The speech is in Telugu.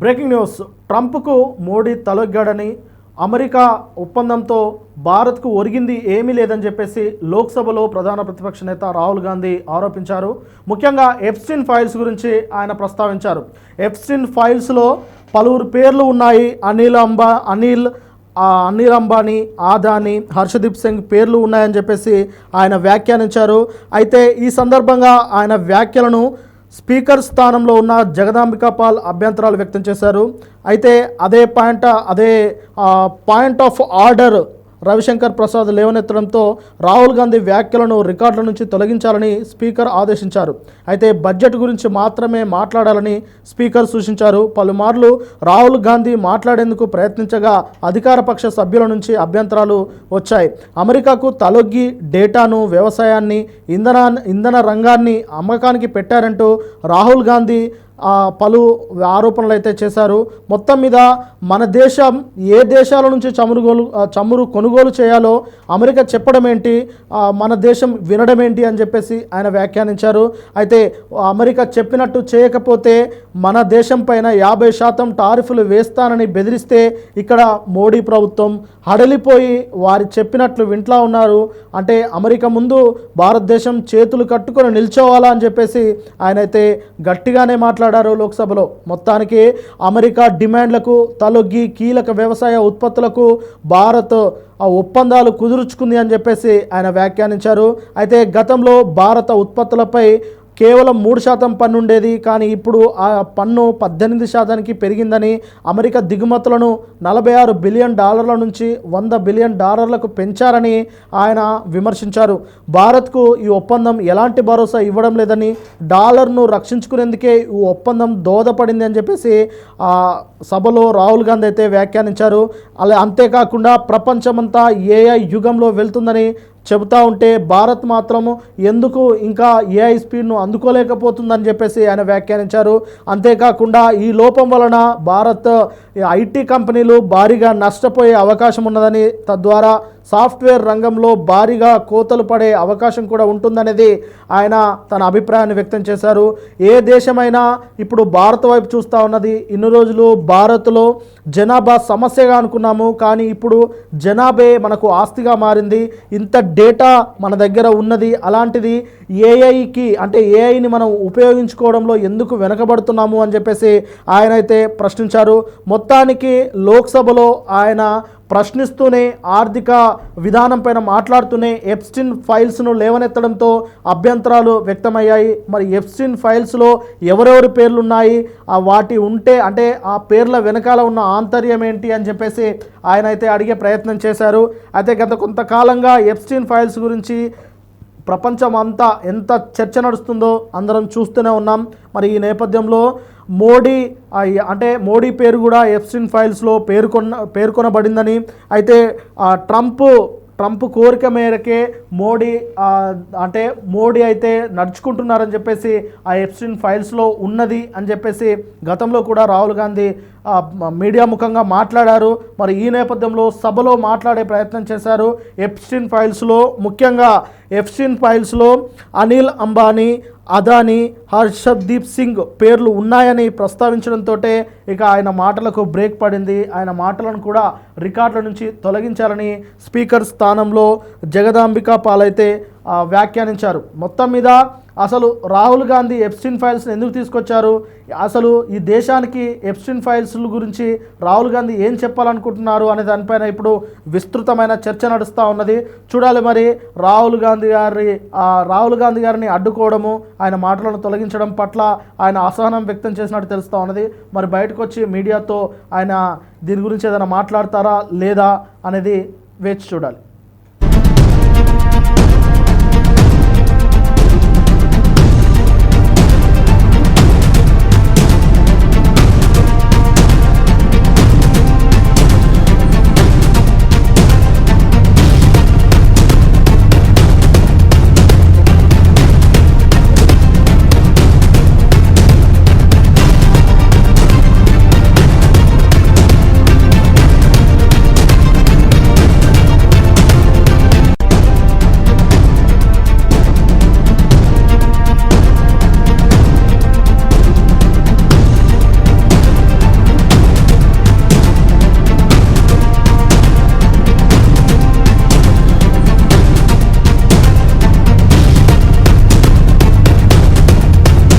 Breaking news. ట్రంప్కు మోడీ తలొగ్గాడని అమెరికా ఒప్పందంతో భారత్కు ఒరిగింది ఏమీ లేదని చెప్పేసి లోక్సభలో ప్రధాన ప్రతిపక్ష నేత రాహుల్ గాంధీ ఆరోపించారు. ముఖ్యంగా ఎఫ్స్టిన్ ఫైల్స్ గురించి ఆయన ప్రస్తావించారు. ఎఫ్స్టిన్ ఫైల్స్లో పలువురు పేర్లు ఉన్నాయి. అనిల్ అంబా అనిల్ అనిల్ అంబానీ ఆదాని హర్షదీప్ సింగ్ పేర్లు ఉన్నాయని చెప్పేసి ఆయన వ్యాఖ్యానించారు. అయితే ఈ సందర్భంగా ఆయన వ్యాఖ్యలను స్పీకర్ స్థానంలో ఉన్న జగదాంబికా పాల్ అభ్యంతరాలు వ్యక్తం చేశారు. అయితే అదే పాయింట్ అదే point of order Ravishankar Prasad లేవనెత్తడంతో Rahul Gandhi వ్యాఖ్యలను రికార్డుల నుంచి తొలగించాలని స్పీకర్ ఆదేశించారు. అయితే బడ్జెట్ గురించి మాత్రమే మాట్లాడాలని స్పీకర్ సూచించారు. పలుమార్లు రాహుల్ గాంధీ మాట్లాడేందుకు ప్రయత్నించగా అధికారపక్ష సభ్యుల నుంచి అభ్యంతరాలు వచ్చాయి. అమెరికాకు తలొగ్గి డేటాను వ్యవసాయాన్ని ఇంధన ఇంధన రంగాన్ని అమ్మకానికి పెట్టారంటూ రాహుల్ గాంధీ పలు ఆరోపణలు అయితే చేశారు. మొత్తం మీద మన దేశం ఏ దేశాల నుంచి చమురుగోలు చమురు కొనుగోలు చేయాలో అమెరికా చెప్పడం ఏంటి మన దేశం వినడం ఏంటి అని చెప్పేసి ఆయన వ్యాఖ్యానించారు. అయితే అమెరికా చెప్పినట్టు చేయకపోతే మన దేశం పైన యాభై శాతం టారిఫ్లు వేస్తానని బెదిరిస్తే ఇక్కడ మోడీ ప్రభుత్వం హడలిపోయి వారి చెప్పినట్లు వింట్లా ఉన్నారు. అంటే అమెరికా ముందు భారతదేశం చేతులు కట్టుకొని నిల్చోవాలా అని చెప్పేసి ఆయన అయితే గట్టిగానే మాట్లాడారు. లోక్సభలో. మొత్తానికి అమెరికా డిమాండ్లకు తలొగ్గి కీలక వ్యవసాయ ఉత్పత్తులకు భారత్ ఆ ఒప్పందాలు కుదుర్చుకుంది అని చెప్పేసి ఆయన వ్యాఖ్యానించారు. అయితే గతంలో భారత ఉత్పత్తులపై కేవలం మూడు శాతం పన్ను ఉండేది కానీ ఇప్పుడు ఆ పన్ను పద్దెనిమిది శాతానికి పెరిగిందని అమెరికా దిగుమతులను నలభై ఆరు బిలియన్ డాలర్ల నుంచి వంద బిలియన్ డాలర్లకు పెంచారని ఆయన విమర్శించారు. భారత్కు ఈ ఒప్పందం ఎలాంటి భరోసా ఇవ్వడం లేదని డాలర్ను రక్షించుకునేందుకే ఈ ఒప్పందం దోహదపడింది అని చెప్పేసి ఆ సభలో రాహుల్ గాంధీ అయితే వ్యాఖ్యానించారు. అలా అంతేకాకుండా ప్రపంచమంతా ఏఐ యుగంలో వెళ్తుందని చెబుతా ఉంటే భారత్ మాత్రము ఎందుకు ఇంకా ఏఐ స్పీడ్ను అందుకోలేకపోతుందని చెప్పేసి ఆయన వ్యాఖ్యానించారు. అంతేకాకుండా ఈ లోపం వలన భారత్ ఐటీ కంపెనీలు భారీగా నష్టపోయే అవకాశం ఉన్నదని తద్వారా సాఫ్ట్వేర్ రంగంలో భారీగా కోతలు పడే అవకాశం కూడా ఉంటుందనేది ఆయన తన అభిప్రాయాన్ని వ్యక్తం చేశారు. ఏ దేశమైనా ఇప్పుడు భారత్ వైపు చూస్తూ ఉన్నది. ఇన్ని రోజులు భారత్లో జనాభా సమస్యగా అనుకున్నాము. కానీ ఇప్పుడు జనాభే మనకు ఆస్తిగా మారింది. ఇంత డేటా మన దగ్గర ఉన్నది. అలాంటిది ఏఐకి అంటే ఏఐని మనం ఉపయోగించుకోవడంలో ఎందుకు వెనకబడుతున్నాము అని చెప్పేసి ఆయన అయితే ప్రశ్నించారు. మొత్తానికి లోక్సభలో ఆయన ప్రశ్నిస్తూనే ఆర్థిక విధానంపైన మాట్లాడుతూనే ఎప్స్టిన్ ఫైల్స్ను లేవనెత్తడంతో అభ్యంతరాలు వ్యక్తమయ్యాయి. మరి ఎప్స్టిన్ ఫైల్స్లో ఎవరెవరి పేర్లు ఉన్నాయి ఆ వాటి ఉంటే అంటే ఆ పేర్ల వెనకాల ఉన్న ఆంతర్యం ఏంటి అని చెప్పేసి ఆయన అయితే అడిగే ప్రయత్నం చేశారు. అయితే గత కొంతకాలంగా ఎప్స్టిన్ ఫైల్స్ గురించి ప్రపంచం అంతా ఎంత చర్చ నడుస్తుందో అందరం చూస్తూనే ఉన్నాం. మరి ఈ నేపథ్యంలో మోడీ అంటే మోడీ పేరు కూడా ఎఫ్సిన్ ఫైల్స్లో పేర్కొన్న పేర్కొనబడిందని. అయితే ఆ, ట్రంప్ ట్రంప్ కోరిక మేరకే మోడీ అంటే మోడీ అయితే నడుచుకుంటున్నారని చెప్పేసి ఆ ఎఫ్సిన్ ఫైల్స్లో ఉన్నది అని చెప్పేసి గతంలో కూడా రాహుల్ గాంధీ మీడియా ముఖంగా మాట్లాడారు. మరి ఈ నేపథ్యంలో సభలో మాట్లాడే ప్రయత్నం చేశారు ఎఫ్సిన్ ఫైల్స్లో ముఖ్యంగా ఎఫ్సిన్ ఫైల్స్లో అనిల్ అంబానీ అదానీ హర్షదీప్ సింగ్ పేర్లు ఉన్నాయని ప్రస్తావించడంతో ఇక ఆయన మాటలకు బ్రేక్ పడింది. ఆయన మాటలను కూడా రికార్డుల నుంచి తొలగించాలని స్పీకర్ స్థానంలో జగదాంబికా పాలైతే వ్యాఖ్యానించారు. మొత్తం మీద అసలు రాహుల్ గాంధీ ఎప్స్టిన్ ఫైల్స్ని ఎందుకు తీసుకొచ్చారు? అసలు ఈ దేశానికి ఎప్స్టిన్ ఫైల్స్ గురించి రాహుల్ గాంధీ ఏం చెప్పాలనుకుంటున్నారు అనే దానిపైన ఇప్పుడు విస్తృతమైన చర్చ నడుస్తూ ఉన్నది. చూడాలి మరి రాహుల్ గాంధీ గారి ఆ రాహుల్ గాంధీ గారిని అడ్డుకోవడము ఆయన మాటలను తొలగించడం పట్ల ఆయన అసహనం వ్యక్తం చేసినట్టు తెలుస్తూ ఉన్నది. మరి బయటకు వచ్చి మీడియాతో ఆయన దీని గురించి ఏదైనా మాట్లాడతారా లేదా అనేది వేచి చూడాలి.